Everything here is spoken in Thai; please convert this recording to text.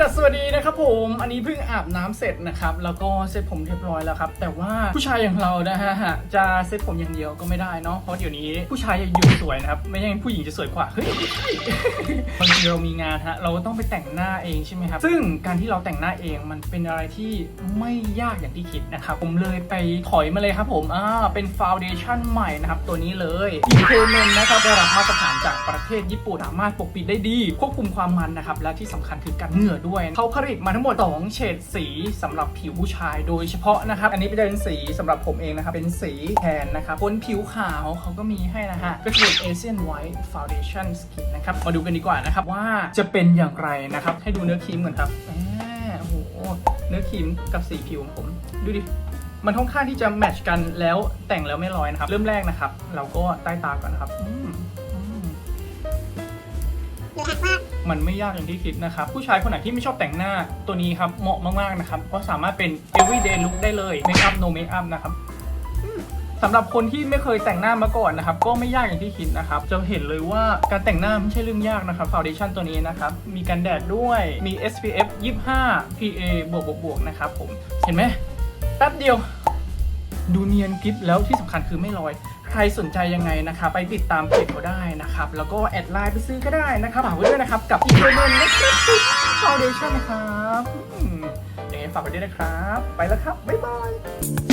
ดัสสวัสดีนะครับผมอันนี้เพิ่งอาบน้ำเสร็จนะครับแล้วก็เซ็ตผมเรียบร้อยแล้วครับแต่ว่าผู้ชายอย่างเรานะฮะจะเซ็ตผมอย่างเดียวก็ไม่ได้เนาะเพราะเดี๋ยวนี้ผู้ชายอยู่สวยนะครับไม่ใช่ผู้หญิงจะสวยกว่าเฮ้ย เรามีงานฮะเราก็ต้องไปแต่งหน้าเองใช่ไหมครับซึ่งการที่เราแต่งหน้าเองมันเป็นอะไรที่ไม่ยากอย่างที่คิดนะครับผมเลยไปถอยมาเลยครับผมอ่าเป็นฟาวเดชั่นใหม่นะครับตัวนี้เลยอีเคเมนนะครับได้รับมาตรฐานจากประเทศญี่ปุ่นสามารถปกปิดได้ดี ควบคุมความมันนะครับและที่สำคัญคือกันเหงื่อด้วยเขาผลิตมาทั้งหมด 2 เฉดสีสำหรับผิวผู้ชายโดยเฉพาะนะครับอันนี้เป็นสีสำหรับผมเองนะครับเป็นสีแทนนะครับบนผิวขาวเขาก็มีให้นะฮะก็คือ Asian White Foundation Skin นะครับมาดูกันดีกว่านะครับว่าจะเป็นอย่างไรนะครับ ให้ดูเนื้อครีมก่อนครับอ่าโอ้โหเนื้อครีมกับสีผิวของผม ดูดิมันค่อนข้างที่จะแมทช์กันแล้วแต่งแล้วไม่ลอยนะครับ เริ่มแรกนะครับ เราก็ใต้ตาก่อนนะครับมันไม่ยากอย่างที่คิดนะครับ ผู้ชายคนไหนที่ไม่ชอบแต่งหน้าตัวนี้ครับเหมาะมากๆนะครับ ก็สามารถเป็น everyday look ได้เลย make up no make up นะครับ สำหรับคนที่ไม่เคยแต่งหน้ามาก่อนนะครับ ก็ไม่ยากอย่างที่คิดนะครับ จะเห็นเลยว่าการแต่งหน้าไม่ใช่เรื่องยากนะครับ foundation ตัวนี้นะครับ มีกันแดดด้วยมี SPF 25 PA บวกบวกๆนะครับผมเห็นไหมแป๊บเดียว ดูเนียนกริปแล้วที่สำคัญคือไม่ลอยใครสนใจยังไงนะครับไปติดตามเพจเขาได้นะครับ แล้วก็แอดไลน์ไปซื้อก็ได้นะครับฝากไว้ด้วยนะครับ กับอีเทอร์เนนนะครับฟาวเดชั่นนะครับอืมยังไงฝากไว้ด้วยนะครับ ไปแล้วครับ บ๊ายบาย